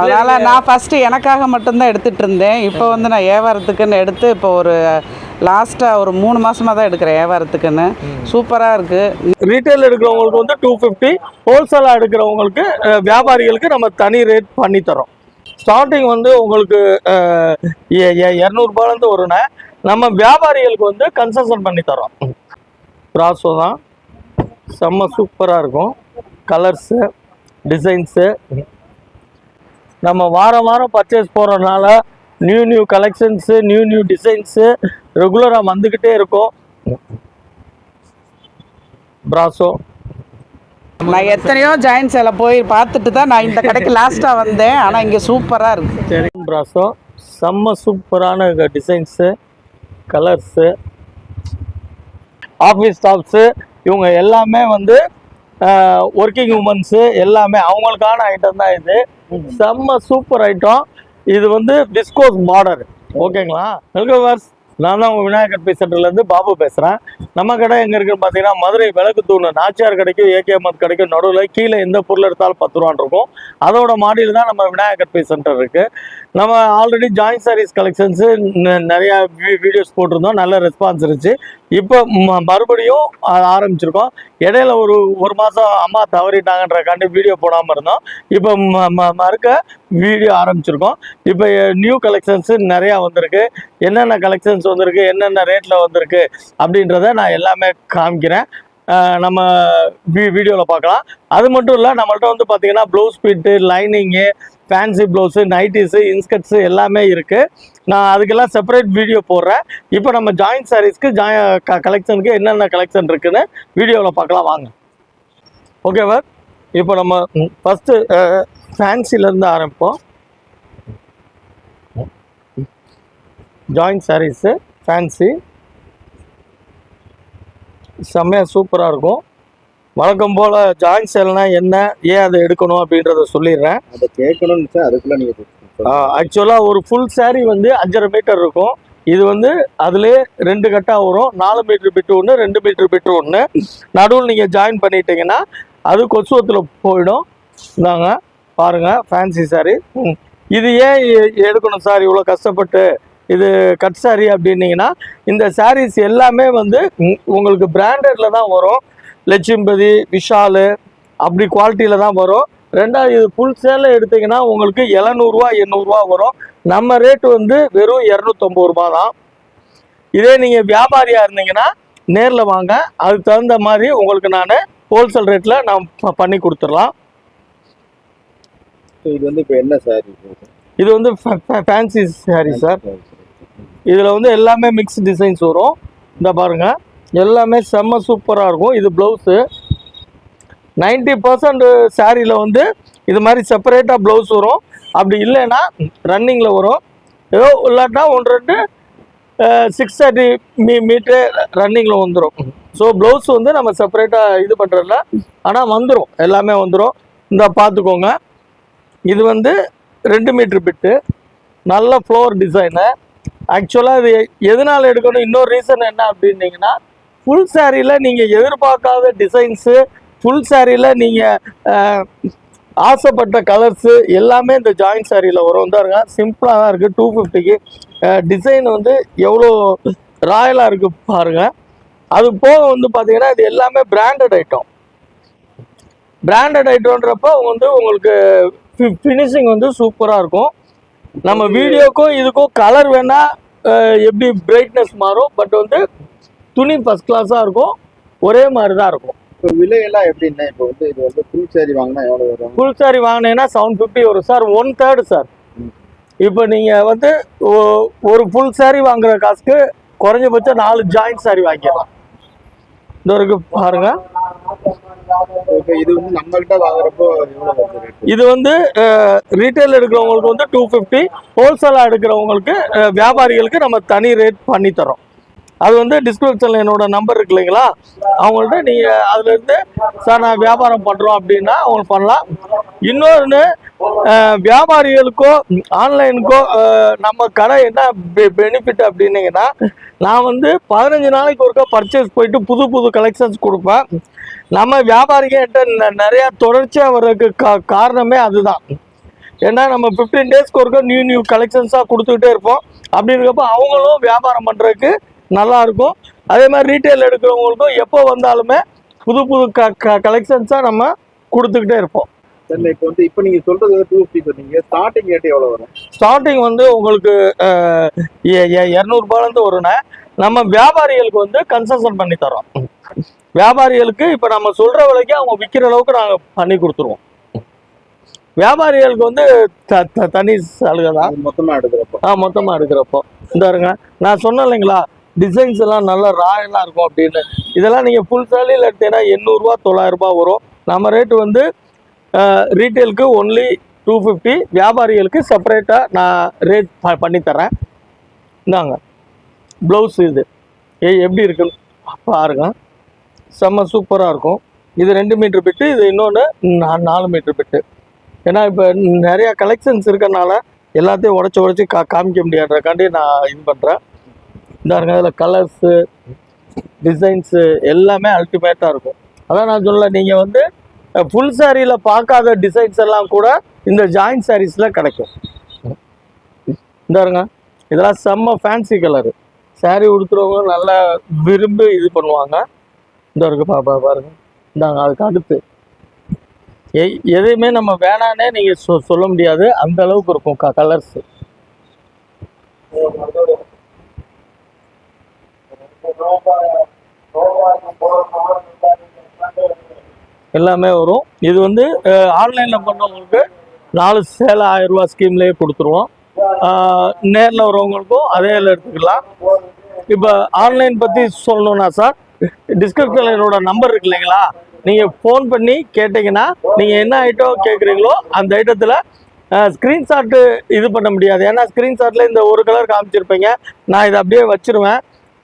அதனால் நான் ஃபஸ்ட்டு எனக்காக மட்டும்தான் எடுத்துகிட்டு இருந்தேன் இப்போ வந்து நான் வியாபாரத்துக்குன்னு எடுத்து இப்போ ஒரு லாஸ்ட்டாக ஒரு மூணு மாதமாக தான் எடுக்கிறேன் வியாபாரத்துக்குன்னு சூப்பராக இருக்குது ரீட்டைல் எடுக்கிறவங்களுக்கு வந்து டூ ஃபிஃப்டி ஹோல்சேலாக எடுக்கிறவங்களுக்கு வியாபாரிகளுக்கு நம்ம தனி ரேட் பண்ணி தரோம். ஸ்டார்டிங் வந்து உங்களுக்கு இரநூறுபாலேருந்து வரும்னா நம்ம வியாபாரிகளுக்கு வந்து கன்செஷன் பண்ணி தரோம். ப்ராசோ தான். செம்ம சூப்பராக இருக்கும். கலர்ஸு டிசைன்ஸு நம்ம வாரம் வாரம் பர்ச்சேஸ் போகிறதுனால new new collections new new designs ரெகுலராக வந்துக்கிட்டே இருக்கும். ப்ராசோ நான் எத்தனையோ ஜாயின் சேலை போய் பார்த்துட்டு தான் நான் இந்த கடைக்கு லாஸ்ட்டாக வந்தேன். ஆனால் இங்கே சூப்பராக இருக்குது சரி ப்ராசோ செம்ம சூப்பரான டிசைன்ஸு கலர்ஸு ஆஃபீஸ் ஸ்டாஃப்ஸு இவங்க எல்லாமே வந்து ஒர்க்கிங் உமன்ஸு எல்லாமே அவங்களுக்கான ஐட்டம் தான் இது. செம்ம சூப்பர் ஐட்டம். இது வந்து டிஸ்கோஸ் பார்டர் ஓகேங்களா? வெல்கம் வர்ஸ் நான் தான் உங்கள் விநாயகர் பி சென்டர்லேருந்து பாபு பேசுகிறேன் நம்ம கடை எங்கே இருக்குன்னு பார்த்தீங்கன்னா மதுரை விளக்கு தூண் நாச்சியார் கடைக்கும் ஏகே மத் கடைக்கும் நடுவில் கீழே எந்த பொருள் எடுத்தாலும் பத்து ரூபான்னு இருக்கும். அதோட மாடியில் தான் நம்ம விநாயகர் பி சென்டர் இருக்குது நம்ம ஆல்ரெடி ஜாயின் சாரீஸ் கலெக்ஷன்ஸு நிறையா வீடியோஸ் போட்டிருந்தோம். நல்ல ரெஸ்பான்ஸ் இருந்துச்சு. இப்போ ம- மறுபடியும் ஆரம்பிச்சிருக்கோம். இடையில ஒரு ஒரு மாதம் அம்மா தவறிட்டாங்கன்றக்காண்டி வீடியோ போடாமல் இருந்தோம். இப்போ ம- ம- மறுக்க வீடியோ ஆரம்பிச்சிருக்கோம். இப்போ நியூ கலெக்ஷன்ஸு நிறையா வந்திருக்கு. என்னென்ன கலெக்ஷன்ஸ் வந்திருக்கு என்னென்ன ரேட்டில் வந்திருக்கு அப்படின்றத நான் எல்லாமே காமிக்கிறேன். நம்ம வீ வீடியோவில் பார்க்கலாம். அது மட்டும் இல்லை நம்மள்ட்ட வந்து பார்த்தீங்கன்னா blouse bit lining fancy blouse nighties inskirts எல்லாமே இருக்குது நான் அதுக்கெல்லாம் செப்பரேட் வீடியோ போடுறேன். இப்போ நம்ம ஜாயின்ட் சாரீஸ்க்கு ஜாயின் க கலெக்ஷனுக்கு என்னென்ன கலெக்ஷன் இருக்குன்னு வீடியோவில் பார்க்கலாம். வாங்க. ஓகேவா இப்போ நம்ம ஃபஸ்ட்டு ஃபேன்சிலேருந்து ஆரம்பிப்போம். ஜாயின்ட் சாரீஸு ஃபேன்சி செம்மையாக சூப்பராக இருக்கும். வழக்கம் போல் ஜாயின்ட் சேல்னா என்ன ஏன் அதை எடுக்கணும் அப்படின்றத சொல்லிடுறேன். அதை கேட்கணும்னு சார் அதுக்குள்ள நீங்க சொல்லுங்க. ஆக்சுவலாக ஒரு ஃபுல் saree வந்து அஞ்சரை மீட்டர் இருக்கும். இது வந்து அதுலேயே ரெண்டு கட்டாக வரும். நாலு மீட்டர் பிட்டு ஒன்று ரெண்டு மீட்டர் பிட்டு ஒன்று நடுவில் நீங்கள் ஜாயின் பண்ணிட்டீங்கன்னா அது கொசுவத்தில் போயிடும். இந்தாங்க பாருங்கள் ஃபேன்சி ம். இது ஏன் எடுக்கணும் சார்? இவ்வளோ கஷ்டப்பட்டு இது கட் saree அப்படின்னீங்கன்னா இந்த sarees எல்லாமே வந்து உங்களுக்கு பிராண்டடில் தான் வரும். லட்சும்பதி விஷாலு அப்படி குவாலிட்டியில் தான் வரும். ரெண்டாவது இது ஃபுல் சேலில் எடுத்தீங்கன்னா உங்களுக்கு எழுநூறுவா எண்ணூறுரூவா வரும். நம்ம ரேட்டு வந்து வெறும் இரநூத்தொம்பது ரூபா தான். இதே நீங்கள் வியாபாரியாக இருந்தீங்கன்னா நேரில் வாங்க. அதுக்கு தகுந்த மாதிரி உங்களுக்கு நான் ஹோல்சேல் ரேட்டில் நான் பண்ணி கொடுத்துடலாம். இது வந்து இப்போ என்ன சார் இது வந்து ஃபேன்சி saree சார் இதில் வந்து எல்லாமே மிக்ஸ் டிசைன்ஸ் வரும். இந்த பாருங்க. எல்லாமே செம்ம சூப்பராக இருக்கும். இது ப்ளவுஸு நைன்டி பர்சன்ட் சாரியில் வந்து இது மாதிரி செப்பரேட்டாக ப்ளவுஸ் வரும். அப்படி இல்லைன்னா ரன்னிங்கில் வரும். ஏதோ இல்லாட்டா ஒன்று ரெண்டு சிக்ஸ் தேர்ட்டி மீ மீட்ரு ரன்னிங்கில் வந்துடும் ஸோ ப்ளவுஸ் வந்து நம்ம செப்பரேட்டாக இது பண்ணுறதில்ல ஆனால் வந்துடும் எல்லாமே வந்துடும் இந்த பார்த்துக்கோங்க இது வந்து ரெண்டு மீட்ரு பிட்டு. நல்ல ஃப்ளோர் டிசைனு ஆக்சுவலாக இது எதனால் எடுக்கணும்? இன்னொரு ரீசன் என்ன அப்படின்னீங்கன்னா ஃபுல் சாரியில் நீங்கள் எதிர்பார்க்காத டிசைன்ஸு ஃபுல் சாரியில் நீங்கள் ஆசைப்பட்ட கலர்ஸு எல்லாமே இந்த ஜாயின்ட் சாரியில் வரும். பாருங்க சிம்பிளாக தான் இருக்குது டூ ஃபிஃப்டிக்கு டிசைன் வந்து எவ்வளோ ராயலாக இருக்குது பாருங்கள் அது போக வந்து பார்த்தீங்கன்னா இது எல்லாமே பிராண்டட் ஐட்டம் பிராண்டட் ஐட்டம்ன்றப்ப வந்து உங்களுக்கு ஃபினிஷிங் வந்து சூப்பராக இருக்கும். நம்ம வீடியோக்கும் இதுக்கும் கலர் வேணா அஹ், எப்படி பிரைட்னஸ் மாறும் பட் வந்து துணி ஃபஸ்ட் கிளாஸாக இருக்கும் ஒரே மாதிரி தான் இருக்கும். இப்போ விலையெல்லாம் எப்படின்னா இப்போ வந்து இது வந்து ஃபுல் சாரி வாங்கினா எவ்வளோ வரும்? ஃபுல் சாரி வாங்கினீங்கன்னா செவன் ஃபிஃப்டி வரும். சார் ஒன் தேர்டு சார் இப்போ நீங்கள் வந்து ஒரு ஃபுல் சாரி வாங்குற காசுக்கு குறைஞ்சபட்சம் நாலு ஜாயிண்ட் சாரி வாங்கிடலாம். இந்த இருக்கு பாருங்க. இப்போ இது வந்து நம்மள்கிட்ட வாங்குறப்போ இது வந்து ரீட்டைல் எடுக்கிறவங்களுக்கு வந்து டூ ஃபிஃப்டி ஹோல்சேலாக எடுக்கிறவங்களுக்கு வியாபாரிகளுக்கு நம்ம தனி ரேட் பண்ணி தரோம் அது வந்து டிஸ்கிரிப்ஷனில் என்னோட நம்பர் இருக்கு இல்லைங்களா? அவங்கள்ட்ட நீங்கள் அதுலேருந்து சார் நான் வியாபாரம் பண்ணுறோம் அப்படின்னா அவங்க பண்ணலாம். இன்னொன்று வியாபாரிகளுக்கோ ஆன்லைனுக்கோ நம்ம கடை என்ன பெனிஃபிட் அப்படின்னீங்கன்னா நான் வந்து பதினஞ்சு நாளைக்கு ஒருக்கா பர்ச்சேஸ் போயிட்டு புது புது கலெக்ஷன்ஸ் கொடுப்பேன். நம்ம வியாபாரிங்க என்கிட்ட நிறையா தொடர்ச்சியாக வர்றதுக்கு கா காரணமே அதுதான். ஏன்னா நம்ம ஃபிஃப்டீன் டேஸ்க்கு ஒருக்கா நியூ நியூ கலெக்ஷன்ஸாக கொடுத்துக்கிட்டே இருப்போம். அப்படி இருக்கப்போ அவங்களும் வியாபாரம் பண்ணுறதுக்கு நல்லாயிருக்கும் அதே மாதிரி ரீட்டைல் எடுக்கிறவங்களுக்கும் எப்போ வந்தாலுமே புது புது க க கலெக்ஷன்ஸாக நம்ம கொடுத்துக்கிட்டே இருப்போம். தெரியல இப்போ வந்து இப்போ நீங்க சொல்றது டூ ஃபிஃப்டி சொன்னீங்க ஸ்டார்டிங் ரேட் எவ்வளவு வரும்? ஸ்டார்டிங் வந்து உங்களுக்கு இரநூறுபாலேருந்து வரும்னா நம்ம வியாபாரிகளுக்கு வந்து கன்செஷன் பண்ணி தரோம். வியாபாரிகளுக்கு இப்போ நம்ம சொல்கிற விலைக்கு அவங்க விற்கிற அளவுக்கு நாங்கள் பண்ணி கொடுத்துருவோம். வியாபாரிகளுக்கு வந்து தனி சலுகை தான். அது மொத்தமா எடுக்கிறப்போ. ஆ மொத்தமாக எடுக்கிறப்போ. இந்த இருங்க நான் சொன்னேன் இல்லைங்களா டிசைன்ஸ் எல்லாம் நல்ல ராயலாக இருக்கும் அப்படின்னு. இதெல்லாம் நீங்கள் ஃபுல் சேலையில் எடுத்தீங்கன்னா எண்ணூறுரூவா தொள்ளாயிரரூபா வரும். நம்ம ரேட்டு வந்து ரீட்டைலுக்கு ஒன்லி டூ ஃபிஃப்டி வியாபாரிகளுக்கு செப்பரேட்டாக நான் ரேட் ப பண்ணித்தரேன் இந்தாங்க ப்ளவுஸ் இது. ஏ எப்படி இருக்குன்னு பாருங்க. செம்ம சூப்பராக இருக்கும். இது ரெண்டு மீட்ரு பிட்டு இது இன்னொன்று நாலு மீட்ரு பிட்டு ஏன்னா இப்போ நிறையா கலெக்ஷன்ஸ் இருக்கிறனால எல்லாத்தையும் உடச்சி உடச்சி கா காமிக்க முடியாதுக்காண்டி நான் இது பண்ணுறேன் இந்தாருங்க அதில் கலர்ஸு டிசைன்ஸு எல்லாமே அல்டிமேட்டாக இருக்கும். அதான் நான் சொல்ல நீங்கள் வந்து ஃபுல் சாரியில் பார்க்காத டிசைன்ஸ் எல்லாம் கூட இந்த ஜாயிண்ட் சாரீஸில் கிடைக்கும் இந்தாருங்க இதெல்லாம் செம்ம ஃபேன்சி கலரு saree உடுத்துறவங்க நல்லா விரும்பி இது பண்ணுவாங்க இந்த இருக்கு பா பா- பாருங்க இந்தாங்க அதுக்கு அடுத்து எதையுமே நம்ம வேணானே நீங்கள் சொ சொல்ல முடியாது அந்த அளவுக்கு இருக்கும் க கலர்ஸ் எல்லாமே வரும். இது வந்து ஆன்லைனில் பண்ணவங்களுக்கு நாலு சேலை ஆயிரம் ரூபா ஸ்கீம்லேயே கொடுத்துருவோம். நேரில் வரவங்களுக்கும் அதே இதில் எடுத்துக்கலாம். இப்போ ஆன்லைன் பற்றி சொல்லணும்னா சார் டிஸ்கிரிப்ஷனில் என்னோட நம்பர் இருக்கு இல்லைங்களா? நீங்கள் ஃபோன் பண்ணி கேட்டிங்கன்னா நீங்கள் என்ன ஐட்டம் கேட்குறீங்களோ அந்த ஐட்டத்தில் ஸ்க்ரீன்ஷாட்டு இது பண்ண முடியாது. ஏன்னா ஸ்க்ரீன்ஷாட்டில் இந்த ஒரு கலர் காமிச்சிருப்பீங்க. நான் இதை அப்படியே வச்சுருவேன்.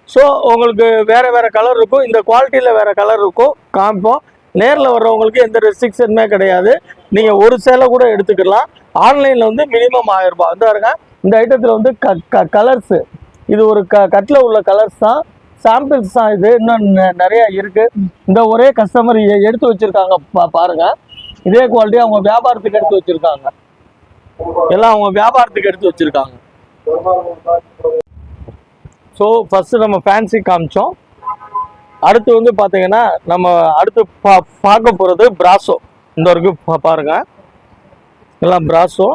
ஸோ உங்களுக்கு வேறு வேறு கலர் இருக்கும். இந்த குவாலிட்டியில் வேறு கலர் இருக்கும். காமிப்போம். நேரில் வர்றவங்களுக்கு எந்த ரெஸ்ட்ரிக்ஷனுமே கிடையாது. நீங்கள் ஒரு சேலை கூட எடுத்துக்கலாம். ஆன்லைனில் வந்து மினிமம் ஆயிரம் ரூபாய். வந்து பாருங்க இந்த ஐட்டத்தில் வந்து க க கலர்ஸு இது ஒரு க கட்டில் உள்ள கலர்ஸ் தான். சாம்பிள்ஸ் தான் இது. இன்னும் நெ- இருக்குது இந்த ஒரே கஸ்டமர் எடுத்து வச்சுருக்காங்க. பா பாருங்கள் இதே குவாலிட்டி அவங்க வியாபாரத்துக்கு எடுத்து வச்சுருக்காங்க. எல்லாம் அவங்க வியாபாரத்துக்கு எடுத்து வச்சுருக்காங்க. ஸோ ஃபஸ்ட்டு நம்ம ஃபேன்சி காமிச்சோம். அடுத்து வந்து பார்த்தீங்கன்னா நம்ம அடுத்து பா பார்க்க போகிறது பிராசோ. இந்த வரைக்கும் பா- பாருங்க. எல்லாம் பிராசோ.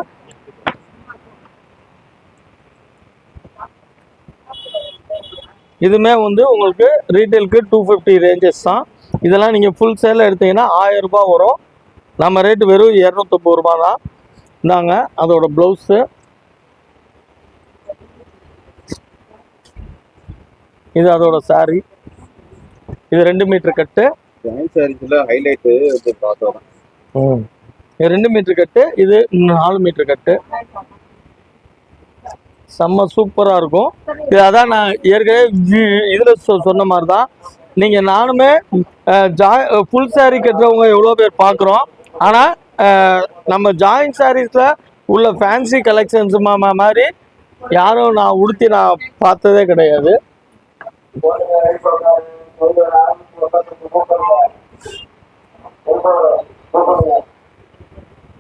இதுமே வந்து உங்களுக்கு ரீட்டைலுக்கு டூ ஃபிஃப்டி ரேஞ்சஸ் தான். இதெல்லாம் நீங்கள் ஃபுல் சேலில் எடுத்தீங்கன்னா ஆயிரம் ரூபாய் வரும். நம்ம ரேட்டு வெறும் இரநூத்தொம்பது ரூபா தான். இந்தாங்க அதோட ப்ளவுஸு இது அதோட சாரீ இது ரெண்டு மீட்டர் கட்டு. ஜாயின் சாரீஸ்ல ஹைலைட் இது பார்த்தோம். இது ரெண்டு மீட்டர் கட்டு இது நாலு மீட்டர் கட்டு. செம்ம சூப்பராக இருக்கும். இது அதான் நான் ஏற்கனவே இதுல சொன்ன மாதிரி தான் நீங்கள் நானுமே ஜா ஃபுல் saree கட்டுறவங்க எவ்வளோ பேர் பார்க்குறோம். ஆனால் நம்ம ஜாயின் சாரீஸில் உள்ள ஃபேன்சி கலெக்ஷன்ஸ் மாதிரி யாரும் நான் உடுத்தி நான் பார்த்ததே கிடையாது.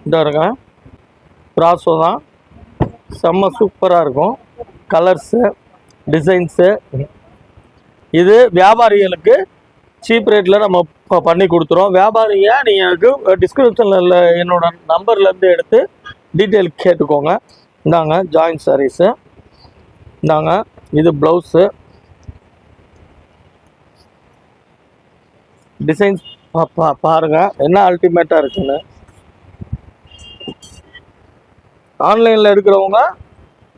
இந்த இருங்க ப்ராசோ தான். செம்ம சூப்பராக இருக்கும். கலர்ஸு டிசைன்ஸு இது வியாபாரிகளுக்கு சீப் ரேட்டில் நம்ம இப்போ பண்ணி கொடுத்துருவோம் வியாபாரிங்க நீங்கள் எனக்கு டிஸ்கிரிப்ஷனில் என்னோட நம்பர்லேருந்து எடுத்து டீட்டெயில் கேட்டுக்கோங்க. இந்தாங்க ஜாயின்ட் சாரீஸு இந்தாங்க இது ப்ளவுஸு டிசைன்ஸ் பா பா பாருங்க. என்ன அல்டிமேட்டாக இருக்குன்னு. ஆன்லைனில் எடுக்கிறவங்க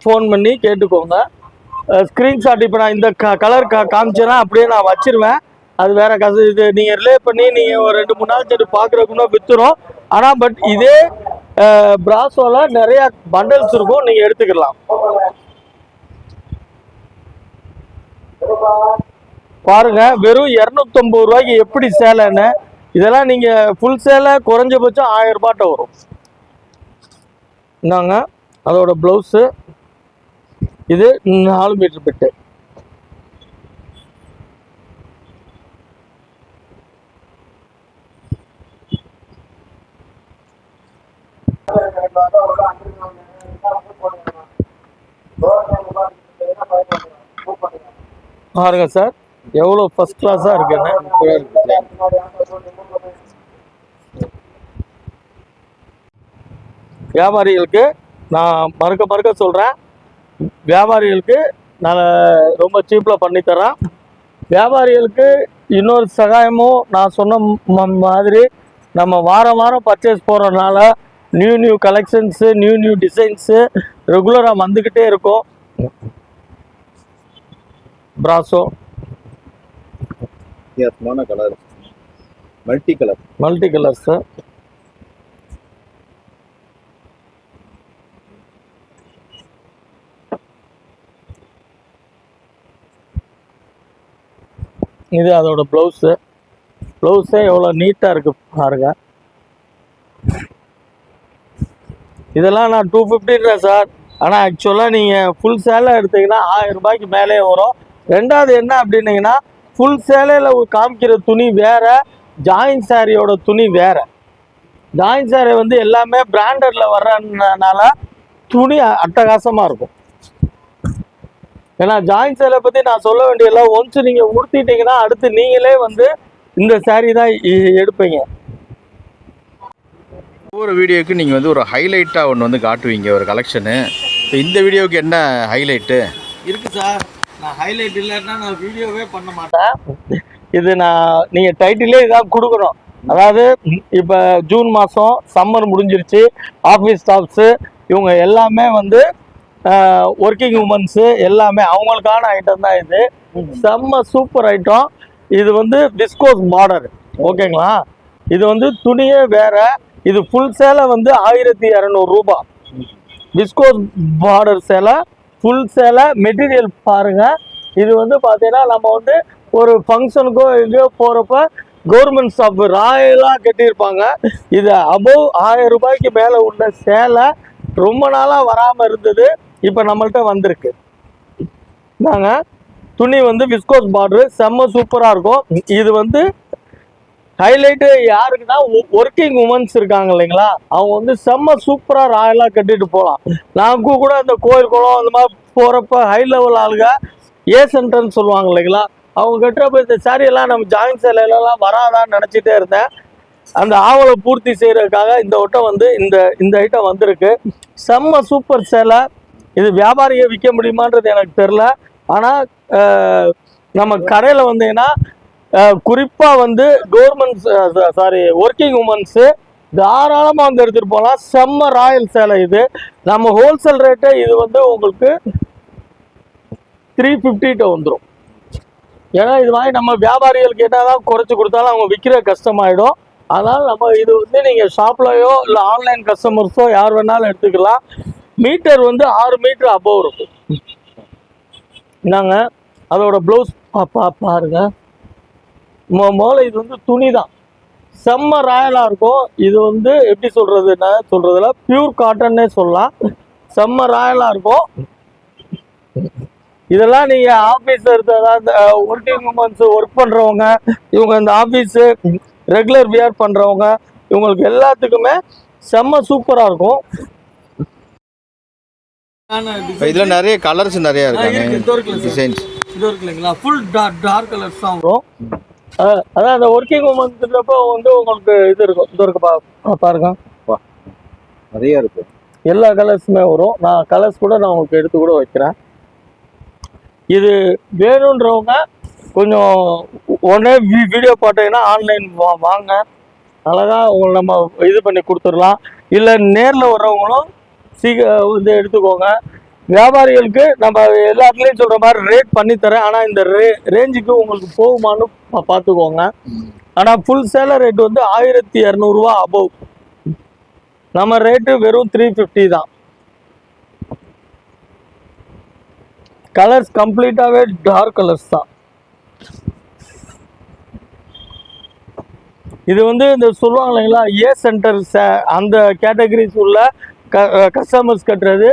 ஃபோன் பண்ணி கேட்டுக்கோங்க. ஸ்க்ரீன்ஷாட் இப்போ நான் இந்த க கலர் கா காமிச்சேன்னா அப்படியே நான் வச்சிருவேன். அது வேற கசு இது நீங்கள் ரிலே பண்ணி நீங்கள் ஒரு ரெண்டு மூணு நாள் சரி பார்க்குறக்குன்னா விற்றுரும் ஆனால் பட் இதே பிராசோவில் நிறைய பண்டல்ஸ் இருக்கும். நீங்கள் எடுத்துக்கலாம். பாருங்க வெறும் இரநூத்தொம்பது ரூபாய்க்கு எப்படி சேலைன்னு இதெல்லாம் நீங்கள் ஃபுல் சேலை குறைஞ்சபட்சம் ஆயிரம் ரூபாட்ட வரும். இந்தாங்க அதோட ப்ளவுஸு இது நாலு மீட்டர் பிட்டு பாருங்க சார். எவ்வளோ ஃபர்ஸ்ட் கிளாஸாக இருக்குன்னு வியாபாரிகளுக்கு நான் மறுக்க மறுக்க சொல்கிறேன் வியாபாரிகளுக்கு நான் ரொம்ப சீப்பில் பண்ணித்தரேன் வியாபாரிகளுக்கு இன்னொரு சகாயமும் நான் சொன்ன மாதிரி நம்ம வாரம் வாரம் பர்ச்சேஸ் போகிறதுனால new new collections new new designs ரெகுலராக வந்துக்கிட்டே இருக்கும். பிராசோ வித்தியாசமான colour multi colour multi colours இது அதோட ப்ளவுஸு ப்ளவுஸே எவ்வளோ நீட்டாக இருக்கு பாருங்க. இதெல்லாம் நான் டூ ஃபிஃப்டின்றேன் சார் ஆனால் ஆக்சுவலாக நீங்கள் ஃபுல் சேலாக எடுத்தீங்கன்னா ஆயிரம் ரூபாய்க்கு மேலே வரும். ரெண்டாவது என்ன அப்படின்னீங்கன்னா ஃபுல் சேலையில் காமிக்கிற துணி வேற ஜாயின் சாரியோட துணி வேற. ஜாயின் சாரி வந்து எல்லாமே பிராண்டட்ல வர்றதுனால துணி அ- அட்டகாசமா இருக்கும். ஏன்னா ஜாயின் சேலை பத்தி நான் சொல்ல வேண்டியதில்ல ஒன்ஸ் நீங்க உடுத்திட்டீங்கன்னா அடுத்து நீங்களே வந்து இந்த saree தான் எடுப்பீங்க. ஒவ்வொரு வீடியோக்கு நீங்கள் வந்து ஒரு ஹைலைட்டாக ஒன்று வந்து காட்டுவீங்க ஒரு கலெக்ஷனு இப்போ இந்த வீடியோவுக்கு என்ன ஹைலைட்டு இருக்கு சார். நான் ஹைலைட் இல்லைன்னா நான் வீடியோவே பண்ண மாட்டேன். இது நான் நீங்கள் டைட்டிலே இதாக கொடுக்கணும். அதாவது இப்போ ஜூன் மாதம் சம்மர் முடிஞ்சிருச்சு ஆஃபீஸ் ஸ்டாஃப்ஸு இவங்க எல்லாமே வந்து ஒர்க்கிங் உமன்ஸு எல்லாமே அவங்களுக்கான ஐட்டம் தான் இது. செம்ம சூப்பர் ஐட்டம் இது வந்து டிஸ்கோஸ் பார்டர் ஓகேங்களா? இது வந்து துணியே வேற. இது ஃபுல் சேலை வந்து ஆயிரத்தி இரநூறுபா விஸ்கோஸ் பார்டர் சேலை ஃபுல் சேலை மெட்டீரியல் பாருங்கள் இது வந்து பார்த்தீங்கன்னா நம்ம வந்து ஒரு ஃபங்க்ஷனுக்கோ எங்கேயோ போகிறப்ப கவர்மெண்ட் ஸ்டாஃப் ராயலாக கட்டியிருப்பாங்க. இது அபவ் ஆயிரம் ரூபாய்க்கு மேலே உள்ள சேலை ரொம்ப நாளாக வராமல் இருந்தது. இப்போ நம்மள்ட்ட வந்திருக்கு. நாங்கள் துணி வந்து விஸ்கோஸ் பார்டரு செம்ம சூப்பராக இருக்கும். இது வந்து ஹைலைட்டு யாருக்குன்னா ஒர்க்கிங் உமன்ஸ் இருக்காங்க இல்லைங்களா? அவங்க வந்து செம்ம சூப்பராக ராயலாக கட்டிட்டு போகலாம் நமக்கு கூட இந்த கோயில் குளம் அந்த மாதிரி போகிறப்ப ஹை லெவல் ஆளுங்க ஏ சென்டர்னு சொல்லுவாங்க இல்லைங்களா? அவங்க கட்டுறப்ப இந்த சாரியெல்லாம் எல்லாம் நம்ம ஜாயின் சேலையிலலாம் வராதான்னு நினச்சிட்டே இருந்தேன். அந்த ஆவலை பூர்த்தி செய்கிறதுக்காக இந்த வட்டம் வந்து இந்த இந்த ஐட்டம் வந்திருக்கு. செம்ம சூப்பர் சேலை. இது வியாபாரியை விற்க முடியுமான்றது எனக்கு தெரில ஆனால் நம்ம கடையில் வந்தீங்கன்னா குறிப்பாக வந்து கவர்மெண்ட் சாரி ஒர்க்கிங் உமன்ஸு தாராளமாக வந்து எடுத்துகிட்டு போகலாம் செம்ம ராயல் சேலை இது. நம்ம ஹோல்சேல் ரேட்டு இது வந்து உங்களுக்கு த்ரீ ஃபிஃப்டிகிட்ட வந்துடும் ஏன்னா இது மாதிரி நம்ம வியாபாரிகள் கேட்டால் தான் குறைச்சி கொடுத்தாலும் அவங்க விற்கிற கஷ்டமாயிடும். அதனால் நம்ம இது வந்து நீங்கள் ஷாப்லையோ இல்லை ஆன்லைன் கஸ்டமர்ஸோ யார் வேணாலும் எடுத்துக்கலாம். மீட்டர் வந்து ஆறு மீட்டர் அபோவ் இருக்கும். என்னங்க அதோட ப்ளவுஸ் பா பாருங்க. முதல்ல இது வந்து துணி தான் செம்ம ராயலாக இருக்கும். இது வந்து எப்படி சொல்கிறதுன்னா சொல்கிறதுல பியூர் காட்டன்னே சொல்லலாம். செம்ம ராயலாக இருக்கும். இதெல்லாம் நீங்கள் ஆஃபீஸர் அதாவது ஒர்க்கிங் உமன்ஸ் ஒர்க் பண்ணுறவங்க இவங்க இந்த ஆஃபீஸு ரெகுலர் வியர் பண்ணுறவங்க இவங்களுக்கு எல்லாத்துக்குமே செம்ம சூப்பராக இருக்கும். இதில் நிறைய கலர்ஸ் நிறைய இருக்கு. டிசைன்ஸ் இது இருக்கு இல்லைங்களா? ஃபுல் டார்க் கலர்ஸ் தான் வரும். அதான் அந்த ஒர்க்கிங் உமன்ஸ்ன்றப்போ வந்து உங்களுக்கு இது இருக்கும் இது இருக்கு பா. பாருங்க. நிறைய இருக்கு. எல்லா கலர்ஸுமே வரும். நான் கலர்ஸ் கூட நான் உங்களுக்கு எடுத்து கூட வைக்கிறேன். இது வேணுன்றவங்க கொஞ்சம் உடனே வீடியோ பார்த்தீங்கன்னா ஆன்லைன் வாங்க. அழகா உங்களை நம்ம இது பண்ணி கொடுத்துடலாம். இல்லை நேரில் வர்றவங்களும் சீக்கிரம் வந்து எடுத்துக்கோங்க. வியாபாரிகளுக்கு நம்ம எல்லாத்துலேயும் சொல்கிற மாதிரி ரேட் பண்ணி தரேன் ஆனால் இந்த ரே ரேஞ்சுக்கு உங்களுக்கு போகுமான்னு பார்த்துக்கோங்க ஆனால் ஃபுல் சேலை ரேட் வந்து ஆயிரத்தி இரநூறுவா அபவ் நம்ம ரேட்டு வெறும் த்ரீ ஃபிஃப்டி தான். கலர்ஸ் கம்ப்ளீட்டாகவே டார்க் கலர்ஸ் தான். இது வந்து இந்த சொல்லுவாங்க இல்லைங்களா ஏ சென்டர் அந்த கேட்டகரிஸ் உள்ள க கஸ்டமர்ஸ் கட்டுறது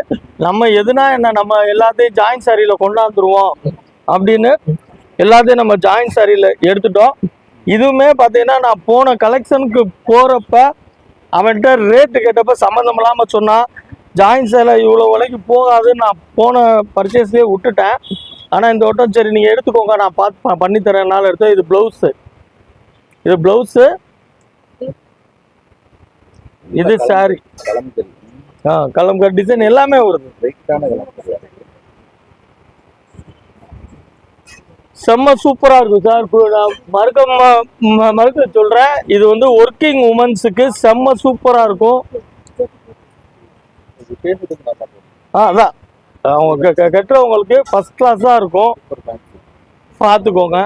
நம்ம எதுனா என்ன நம்ம எல்லாத்தையும் ஜாயின் சாரியில் கொண்டாந்துருவோம் அப்படின்னு எல்லாத்தையும் நம்ம ஜாயின் சாரியில் எடுத்துட்டோம் இதுவுமே பார்த்தீங்கன்னா நான் போன கலெக்ஷனுக்கு போகிறப்ப அவன்கிட்ட ரேட்டு கேட்டப்ப சம்மந்தம் இல்லாமல் சொன்னான் ஜாயின் சேலை இவ்வளோ விலைக்கு போகாது நான் போன பர்ச்சேஸ்லேயே விட்டுட்டேன் ஆனால் இந்த வட்டம் சரி நீங்கள் எடுத்துக்கோங்க நான் பார்த்து ப- பண்ணி தரேன்னால எடுத்தேன் இது ப்ளவுஸு இது ப்ளவுஸு இது சாரி ஆ கலம்கர் டிசைன் எல்லாமே வருது வெயிட்டான கலம்கரி செம்ம சூப்பராக இருக்கும் சார். இப்போ நான் மறுக்க ம- ம- மறுக்க சொல்கிறேன் இது வந்து ஒர்க்கிங் உமன்ஸுக்கு செம்ம சூப்பராக இருக்கும். ஆ அதான். அவங்க கட்டுறவங்களுக்கு கெ- கெட்டுறவங்களுக்கு ஃபஸ்ட் கிளாஸாக இருக்கும். பார்த்துக்கோங்க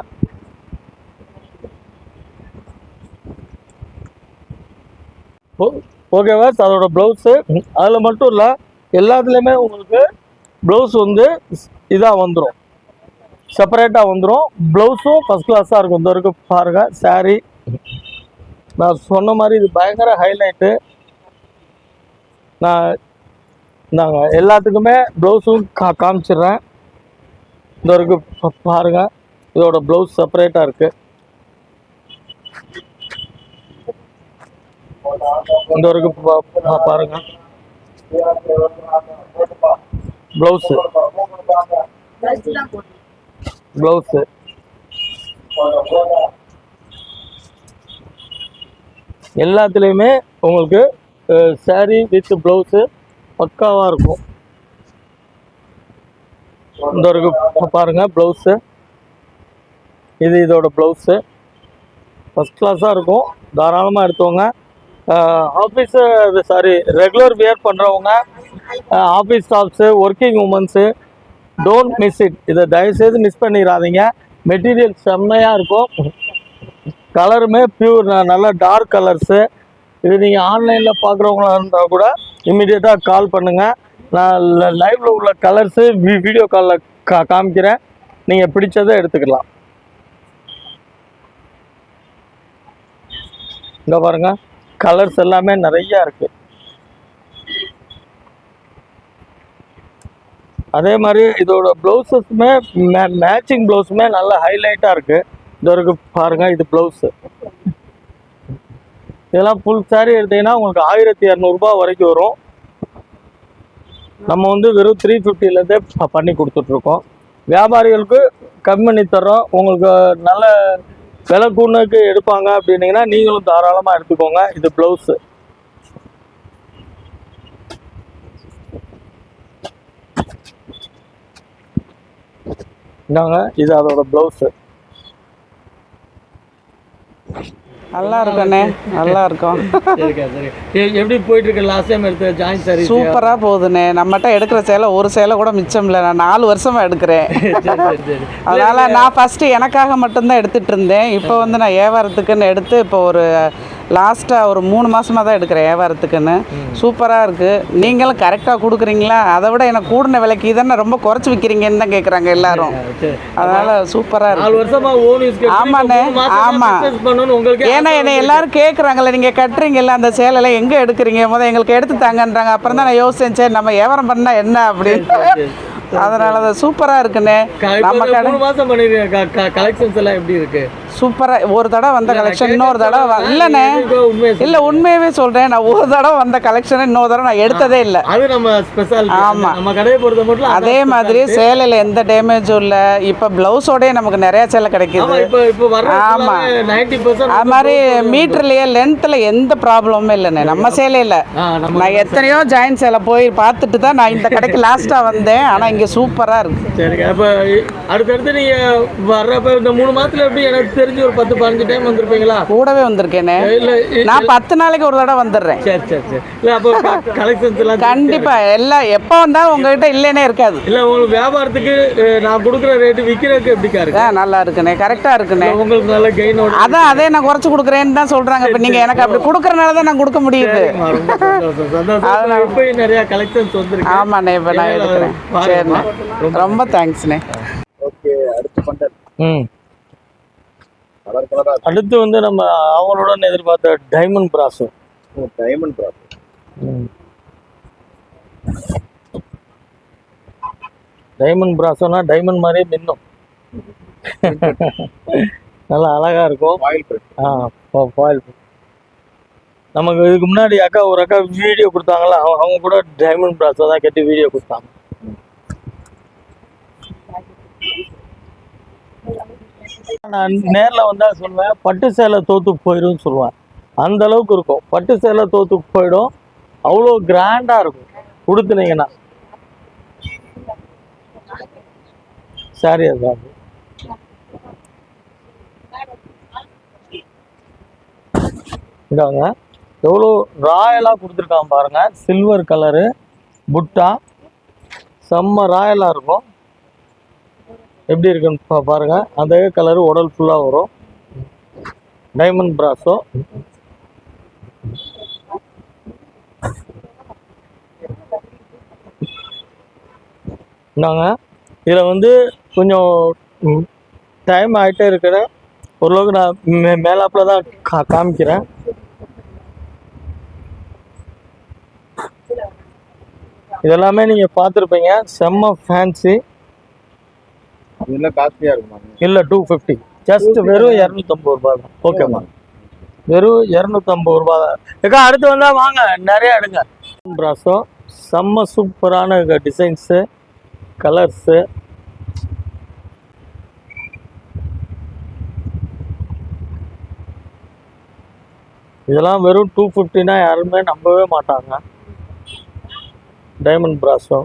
ஓ- ஓகேவா அதோட ப்ளவுஸு அதில் மட்டும் இல்லை எல்லாத்துலேயுமே உங்களுக்கு ப்ளவுஸ் வந்து இதாக வந்துடும் செப்பரேட்டாக வந்துடும் ப்ளவுஸும் ஃபஸ்ட் கிளாஸாக இருக்கும். இந்த வரைக்கும் பாருங்கள் சாரீ நான் சொன்ன மாதிரி இது பயங்கர ஹைலைட்டு நான் நாங்கள் எல்லாத்துக்குமே ப்ளவுஸும் கா காமிச்சிடுறேன். இந்த வரைக்கும் பாருங்க இதோட ப்ளவுஸ் செப்பரேட்டாக இருக்குது இந்த வரைக்கும் பா- பாருங்க. ப்ளவுஸு ப்ளவுஸு எல்லாத்துலேயுமே உங்களுக்கு சாரீ வித் ப்ளவுஸு பக்காவாக இருக்கும். இந்த வரைக்கும் பாருங்கள் ப்ளவுஸு இது இதோட ப்ளவுஸு ஃபஸ்ட் கிளாஸாக இருக்கும். தாராளமாக எடுத்தவங்க ஆஃபீஸு சாரி ரெகுலர் வியர் பண்ணுறவங்க office staffs working womens don't miss it இதை தயவுசெய்து மிஸ் பண்ணிடாதீங்க. மெட்டீரியல் செம்மையாக இருக்கும். கலருமே பியூர் நல்ல டார்க் கலர்ஸு இது நீங்கள் ஆன்லைனில் பார்க்குறவங்களா இருந்தால் கூட இம்மிடியேட்டாக கால் பண்ணுங்கள் நான் லைவில் உள்ள கலர்ஸு வீடியோ காலில் கா காமிக்கிறேன். நீங்கள் பிடிச்சதை எடுத்துக்கலாம். இங்கே பாருங்கள் கலர்ஸ் எல்லாமே நிறையா இருக்குது அதே மாதிரி இதோட ப்ளவுஸஸுமே மே மேட்சிங் ப்ளவுஸுமே நல்ல ஹைலைட்டாக இருக்குது இது வரைக்கும் பாருங்கள் இது ப்ளவுஸு இதெல்லாம் ஃபுல் saree எடுத்தீங்கன்னா உங்களுக்கு ஆயிரத்தி இரநூறுபா வரைக்கும் வரும். நம்ம வந்து வெறும் த்ரீ ஃபிஃப்டிலேருந்தே பண்ணி கொடுத்துட்ருக்கோம். வியாபாரிகளுக்கு கம்மி பண்ணி தர்றோம். உங்களுக்கு நல்ல விலை கூண்ணுக்கு எடுப்பாங்க அப்படின்னீங்கன்னா நீங்களும் தாராளமாக எடுத்துக்கோங்க. இது ப்ளவுஸு இந்தாங்க இது அதோட ப்ளவுஸு நல்லா இருக்குண்ணே நல்லா இருக்கும். எப்படி போயிட்டு இருக்கு லாஸ்ட் டைம் எடுத்த ஜாயின் சாரி சூப்பராக போகுதுண்ணே. நம்மகிட்ட எடுக்கிற சேலை ஒரு சேலை கூட மிச்சம் இல்லை. நான் நாலு வருஷமாக எடுக்கிறேன். அதனால் நான் ஃபஸ்ட்டு எனக்காக மட்டும்தான் எடுத்துகிட்டு இருந்தேன். இப்போ வந்து நான் வியாபாரத்துக்குன்னு எடுத்து இப்போ ஒரு லாஸ்ட்டாக ஒரு மூணு மாதமாக தான் எடுக்கிறேன் வியாபாரத்துக்குன்னு. சூப்பராக இருக்குது நீங்களும் கரெக்டாக கொடுக்குறீங்களா? அதை விட எனக்கு கூடின விலைக்கு தானே ரொம்ப குறைச்சி விற்கிறீங்கன்னு தான் கேட்குறாங்க எல்லாரும். அதனால் சூப்பராக இருக்குது ஆமாண்ணே, ஆமா. பண்ணணும் உங்களுக்கு ஏன்னா என்னை எல்லாரும் கேட்குறாங்கல்ல நீங்கள் கட்டுறீங்கல்ல அந்த சேலையில் எங்கே எடுக்கிறீங்க? முதல் எங்களுக்கு எடுத்து தாங்கன்றாங்க. அப்புறம் தான் நான் யோசிச்சேன் சரி நம்ம வியாபாரம் பண்ணால் என்ன அப்படின்னு. அதனால தான் சூப்பராக இருக்குண்ணே. நம்ம கடை கலெக்ஷன்ஸ் எல்லாம் எப்படி இருக்கு? சூப்பராக ஒரு தடவை வந்த கலெக்ஷன் இன்னொரு தடவை இல்லைண்ணே இல்லை உண்மையாகவே சொல்கிறேன் நான் ஒரு தடவை வந்த கலெக்ஷனை இன்னொரு தடவை நான் எடுத்ததே இல்லை. அது நம்ம ஸ்பெஷல் ஆமா. நம்ம கடையை பொறுத்த மட்டும் அதே மாதிரி சேலையில் எந்த டேமேஜும் இல்லை. இப்போ ப்ளவுஸோடய நமக்கு நிறையா சேலை கிடைக்குது. இப்போ இப்போ வர ஆமா. நைன்டி பர்சன்ட் அது மாதிரி மீட்டர்லேயே லென்த்தில் எந்த ப்ராப்ளமுமே இல்லைண்ணே நம்ம சேலையில் நான் எத்தனையோ ஜாயின் சேலை போய் பார்த்துட்டு தான் நான் இந்த கடைக்கு லாஸ்ட்டாக வந்தேன். ஆனால் இங்கே சூப்பராக இருக்குது சரிங்க அப்போ அடுத்தடுத்து நீங்க வர்றப்ப இந்த மூணு மாசத்துல எப்படி எனக்கு தெரிஞ்சு ஒரு பத்து பதினஞ்சு டைம் வந்திருப்பீங்களா? கூடவே வந்திருக்கேனே. நான் பத்து நாளைக்கு ஒரு தடவை வந்துடுறேன். சரி சரி சரி. இல்ல அப்போ கலெக்ஷன்ஸ் எல்லாம் கண்டிப்பாக எல்லாம் எப்போ வந்தாலும் உங்ககிட்ட இல்லைன்னே இருக்காது. இல்ல உங்களுக்கு வியாபாரத்துக்கு நான் கொடுக்குற ரேட்டு விற்கிறதுக்கு எப்படிக்கா இருக்கு? ஆ நல்லா இருக்குண்ணே. கரெக்டாக இருக்குண்ணே. உங்களுக்கு நல்ல கெயினோட அதான் அதே நான் குறைச்சி கொடுக்குறேன்னு தான் சொல்கிறாங்க இப்போ நீங்கள் எனக்கு அப்படி கொடுக்குறனால தான் நான் கொடுக்க முடியுது. இப்பயும் நிறைய கலெக்ஷன்ஸ் வந்திருக்கு. ஆமாண்ணே இப்போ நான் எடுக்கிறேன். சரிண்ணே. ரொம்ப தேங்க்ஸ்ண்ணே ஓகே அடுத்து ம். அடுத்து வந்து நம்ம அவங்களுடன் எதிர்பார்த்த டைமண்ட் பிராஸோ டைமண்ட் ப்ராப் டைமண்ட் பிராஸோனா டைமண்ட் மாதிரியே மின்னும். நல்லா அழகா இருக்கும். ஆ ஃபாயில் நமக்கு இதுக்கு முன்னாடி அக்கா ஒரு அக்கா வீடியோ கொடுத்தாங்களா அவங்க அவங்க கூட டைமண்ட் பிராஸை தான் கட்டி வீடியோ கொடுத்தாங்க. நான் நேரில் வந்தா சொல்லுவேன் பட்டு சேலை தோத்து போயிடும்னு சொல்லுவேன். அந்த அளவுக்கு இருக்கும். பட்டு சேலை தோத்து போயிடும். அவ்வளோ கிராண்டாக இருக்கும். கொடுத்துனீங்கன்னா சாரியா சார் இதாங்க எவ்வளோ ராயலாக கொடுத்துருக்கான் பாருங்க. சில்வர் கலரு புட்டா. செம்ம ராயலாக இருக்கும். எப்படி இருக்குன்னு பா பாருங்கள் அந்த கலரு உடல் ஃபுல்லாக வரும். டைமண்ட் பிராஸோ நாங்கள் இதில் வந்து கொஞ்சம் டைம் ஆகிட்டே இருக்கிற ஓரளவுக்கு நான் மே மேலாப்பில் தான் கா காமிக்கிறேன். இதெல்லாமே நீங்கள் பார்த்துருப்பீங்க. செம்ம ஃபேன்சி இதெல்லாம் காஸ்ட்லியாக இருக்குமா? இல்லை டூ ஃபிஃப்டி ஜஸ்ட் வெறும் இரநூத்தம்பது ரூபா தான். ஓகேம்மா வெறும் இரநூத்தம்பது ரூபா தான். ஏக்கா அடுத்து வந்தால் வாங்க. நிறைய எடுங்க. ப்ராஸோ செம்ம சூப்பரான டிசைன்ஸு கலர்ஸு இதெல்லாம் வெறும் டூ ஃபிஃப்டினா யாருமே நம்பவே மாட்டாங்க. டைமண்ட் ப்ராஸோ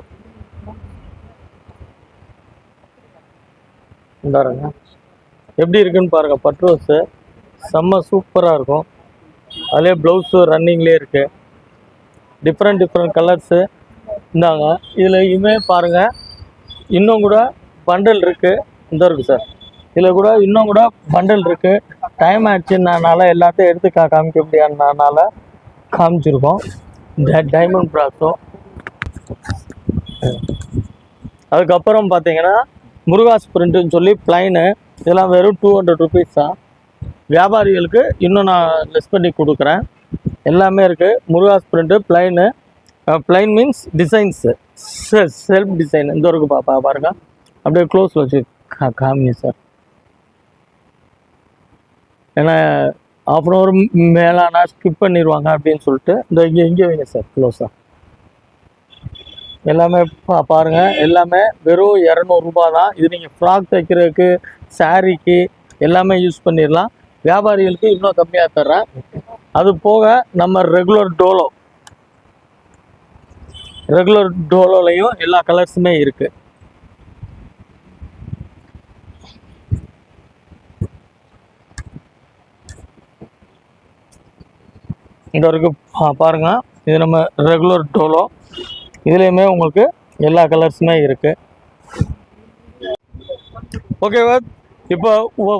இந்தாருங்க. எப்படி இருக்குன்னு பாருங்க பட்ரோஸு செம்ம சூப்பராக இருக்கும். அதுலேயே ப்ளவுஸு ரன்னிங்லேயே இருக்குது டிஃப்ரெண்ட் டிஃப்ரெண்ட் கலர்ஸு இந்தாங்க. இதில் இமே பாருங்கள் இன்னும் கூட பண்டல் இருக்குது இந்த இருக்குது சார் இதில் கூட இன்னும் கூட பண்டல் இருக்குது டைம் ஆச்சுன்னால எல்லாத்தையும் எடுத்து கா காமிக்க முடியாதுனால காமிச்சிருக்கோம். இந்த டைமண்ட் ப்ராஸோ அதுக்கப்புறம் பார்த்தீங்கன்னா முருகாஸ் பிரிண்ட்டுன்னு சொல்லி பிளைனு இதெல்லாம் வெறும் டூ ஹண்ட்ரட் ருபீஸ் தான். வியாபாரிகளுக்கு இன்னும் நான் லெஸ் பண்ணி கொடுக்குறேன். எல்லாமே இருக்குது Murugas print plain plain means designs self design இந்த வரைக்கும் பாப்பா பாருங்க. அப்படியே க்ளோஸில் வச்சு கா காமிங்க சார் ஏன்னா ஆஃப் அன் ஹவர் மேலானா ஸ்கிப் பண்ணிடுவாங்க அப்படின்னு சொல்லிட்டு இந்த இங்கே இங்கே வைங்க சார் க்ளோஸாக எல்லாமே பா பாருங்கள் எல்லாமே வெறும் இரநூறுபா தான் இது நீங்கள் ஃப்ராக் தைக்கிறதுக்கு சாரீக்கு எல்லாமே யூஸ் பண்ணிடலாம். வியாபாரிகளுக்கு இன்னும் கம்மியாக தர்றேன். அது போக நம்ம ரெகுலர் டோலோ ரெகுலர் டோலோலையும் எல்லா கலர்ஸுமே இருக்கு. இந்த வரைக்கும் பாருங்கள் பாருங்க. இது நம்ம ரெகுலர் டோலோ இதுலேயுமே உங்களுக்கு எல்லா கலர்ஸுமே இருக்குது ஓகேவா இப்போ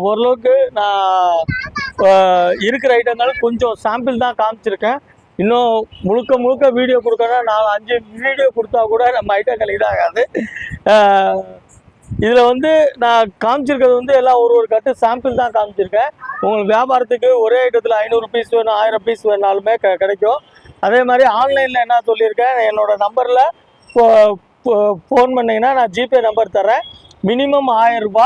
ஓரளவுக்கு நான் இருக்கிற ஐட்டங்கள் கொஞ்சம் சாம்பிள் தான் காமிச்சிருக்கேன். இன்னும் முழுக்க முழுக்க வீடியோ கொடுக்கணும் நாலு அஞ்சு வீடியோ கொடுத்தா கூட நம்ம ஐட்டங்கள் இதாகாது. இதில் வந்து நான் காமிச்சிருக்கிறது வந்து எல்லாம் ஒரு ஒரு கட்டு சாம்பிள் தான் காமிச்சிருக்கேன். உங்களுக்கு வியாபாரத்துக்கு ஒரே ஐட்டத்தில் ஐநூறு பீஸ் வேணும் ஆயிரம் பீஸ் வேணாலுமே க கிடைக்கும். அதே மாதிரி ஆன்லைனில் என்ன சொல்லியிருக்கேன் என்னோடய நம்பரில் ஃபோன் பண்ணிங்கன்னா நான் ஜிபே நம்பர் தரேன் மினிமம் ஆயிரம்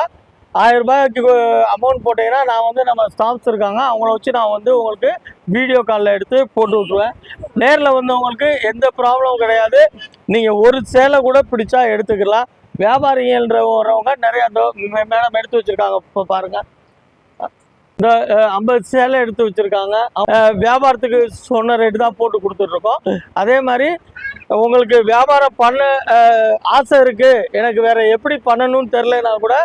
ஆயிரரூபாய்க்கு அமௌண்ட் போட்டிங்கன்னா நான் வந்து நம்ம ஸ்டாஃப்ஸ் இருக்காங்க அவங்கள வச்சு நான் வந்து உங்களுக்கு வீடியோ காலில் எடுத்து போட்டு விட்ருவேன் நேரில் வந்து உங்களுக்கு எந்த ப்ராப்ளமும் கிடையாது. நீங்கள் ஒரு சேலை கூட பிடிச்சா எடுத்துக்கலாம். வியாபாரிகள்ன்றவங்க நிறைய நிறையா மேடம் எடுத்து வச்சுருக்காங்க இப்போ பாருங்கள் இந்த ஐம்பது சேலை எடுத்து வச்சுருக்காங்க. வியாபாரத்துக்கு சொன்ன ரேட்டு தான் போட்டு கொடுத்துட்ருக்கோம். அதே மாதிரி உங்களுக்கு வியாபாரம் பண்ண ஆசை இருக்குது எனக்கு வேறு எப்படி பண்ணணும்னு தெரிலனா கூட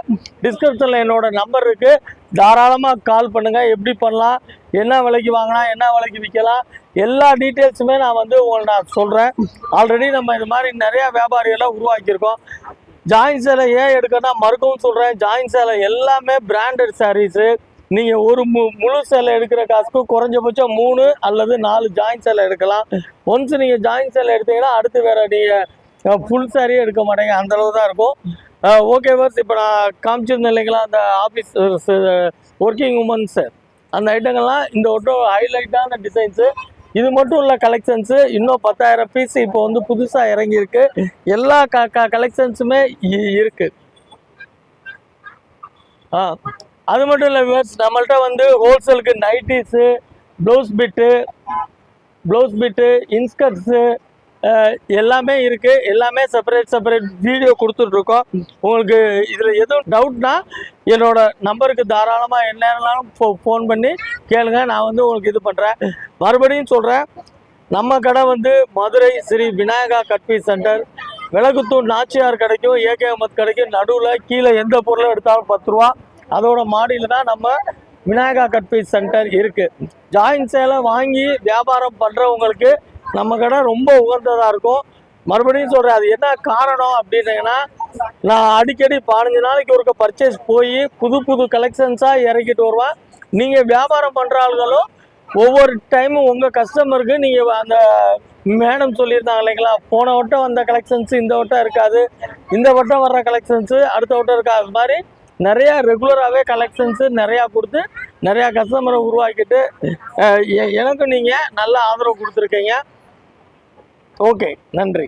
டிஸ்கிரிப்ஷனில் என்னோடய நம்பர் இருக்குது தாராளமாக கால் பண்ணுங்கள் எப்படி பண்ணலாம்? என்ன விலைக்கு வாங்கலாம்? என்ன விலைக்கு விற்கலாம்? எல்லா டீட்டெயில்ஸுமே நான் வந்து உங்களை நான் சொல்கிறேன் ஆல்ரெடி நம்ம இது மாதிரி நிறையா வியாபாரிகளை உருவாக்கியிருக்கோம். ஜாயின் சேலை ஏன் எடுக்கணும்னா மறுக்கவும் சொல்கிறேன் ஜாயின் சேலை எல்லாமே பிராண்டட் சாரீஸு நீங்கள் ஒரு மு முழு சேலை எடுக்கிற காசுக்கு குறைஞ்சபட்சம் மூணு அல்லது நாலு ஜாயின் சேலை எடுக்கலாம். ஒன்ஸ் நீங்கள் ஜாயின் சேலை எடுத்தீங்கன்னா அடுத்து வேறு நீங்கள் ஃபுல் சாரியே எடுக்க மாட்டீங்க. அந்த அளவு தான் இருக்கும். ஓகே பர்ஸ் இப்போ நான் காமிச்சிருந்தேன் இல்லைங்களா அந்த ஆஃபீஸ் ஒர்க்கிங் உமன்ஸு அந்த ஐட்டங்கள்லாம் இந்த ஒட்டும் ஹைலைட்டான டிசைன்ஸு இது மட்டும் இல்லை கலெக்ஷன்ஸு இன்னும் பத்தாயிரம் பீஸ் இப்போ வந்து புதுசாக இறங்கியிருக்கு. எல்லா க க கலெக்ஷன்ஸுமே இருக்குது ஆ. அது மட்டும் இல்லை விவர்ஸ் நம்மள்ட்ட வந்து ஹோல்சேலுக்கு nighties blouse bit blouse bit inskirts எல்லாமே இருக்குது எல்லாமே செப்பரேட் செப்பரேட் வீடியோ கொடுத்துட்ருக்கோம். உங்களுக்கு இதில் எதுவும் டவுட்னா என்னோட நம்பருக்கு தாராளமாக என்னென்னாலும் ஃபோ ஃபோன் பண்ணி கேளுங்க. நான் வந்து உங்களுக்கு இது பண்ணுறேன் மறுபடியும் சொல்கிறேன் நம்ம கடை வந்து Madurai Sri Vinayaka cut piece centre Vilakkuthoor Nachiyar கிடைக்கும் ஏகே அகமத் கிடைக்கும் நடுவில் கீழே எந்த பொருளும் எடுத்தாலும் பத்து ரூபா. அதோட மாடியில் தான் நம்ம விநாயகா கட்பீஸ் சென்டர் இருக்குது ஜாயின் சேலை வாங்கி வியாபாரம் பண்ணுறவங்களுக்கு நம்ம கடை ரொம்ப உகந்ததாக இருக்கும். மறுபடியும் சொல்கிறேன் அது என்ன காரணம் அப்படின்னீங்கன்னா நான் அடிக்கடி பதினஞ்சு நாளைக்கு ஒருக்க பர்ச்சேஸ் போய் புது புது கலெக்ஷன்ஸாக இறக்கிட்டு வருவேன். நீங்கள் வியாபாரம் பண்ணுற ஆளுகளும் ஒவ்வொரு டைமும் உங்கள் கஸ்டமருக்கு நீங்கள் அந்த மேடம் சொல்லியிருந்தாங்க இல்லைங்களா போன வட்டம் வந்த கலெக்ஷன்ஸு இந்த வட்டம் இருக்காது இந்த வட்டம் வர்ற கலெக்ஷன்ஸு அடுத்த வட்டம் இருக்காது. அது மாதிரி நிறையா ரெகுலராகவே கலெக்ஷன்ஸு நிறையா கொடுத்து நிறையா கஸ்டமரை உருவாக்கிட்டு எனக்கும் நீங்கள் நல்ல ஆதரவு கொடுத்துருக்கீங்க. ஓகே நன்றி.